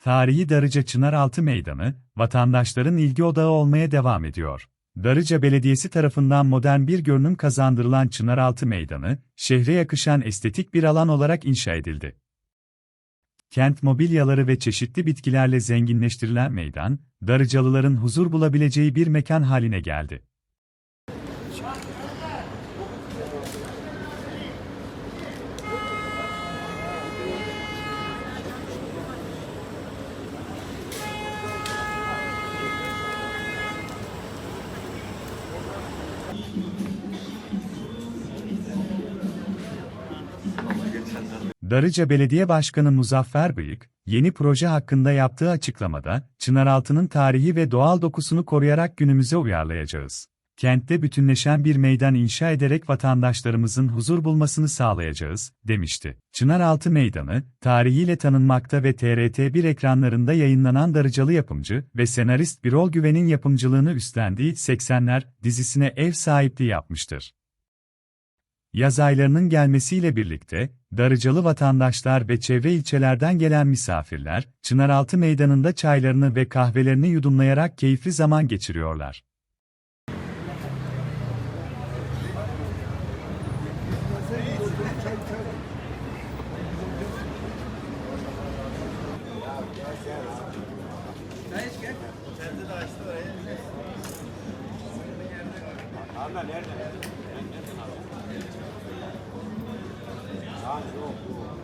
Tarihi Darıca Çınaraltı Meydanı, vatandaşların ilgi odağı olmaya devam ediyor. Darıca Belediyesi tarafından modern bir görünüm kazandırılan Çınaraltı Meydanı, şehre yakışan estetik bir alan olarak inşa edildi. Kent mobilyaları ve çeşitli bitkilerle zenginleştirilen meydan, Darıcalıların huzur bulabileceği bir mekan haline geldi. Darıca Belediye Başkanı Muzaffer Bıyık, yeni proje hakkında yaptığı açıklamada, Çınaraltı'nın tarihi ve doğal dokusunu koruyarak günümüze uyarlayacağız. Kentte bütünleşen bir meydan inşa ederek vatandaşlarımızın huzur bulmasını sağlayacağız, demişti. Çınaraltı Meydanı, tarihiyle tanınmakta ve TRT1 ekranlarında yayınlanan Darıcalı yapımcı ve senarist Birol Güven'in yapımcılığını üstlendiği 80'ler dizisine ev sahipliği yapmıştır. Yaz aylarının gelmesiyle birlikte, Darıcalı vatandaşlar ve çevre ilçelerden gelen misafirler, Çınaraltı Meydanı'nda çaylarını ve kahvelerini yudumlayarak keyifli zaman geçiriyorlar. Arda nerede? Nereden aldın? Lan yok yok.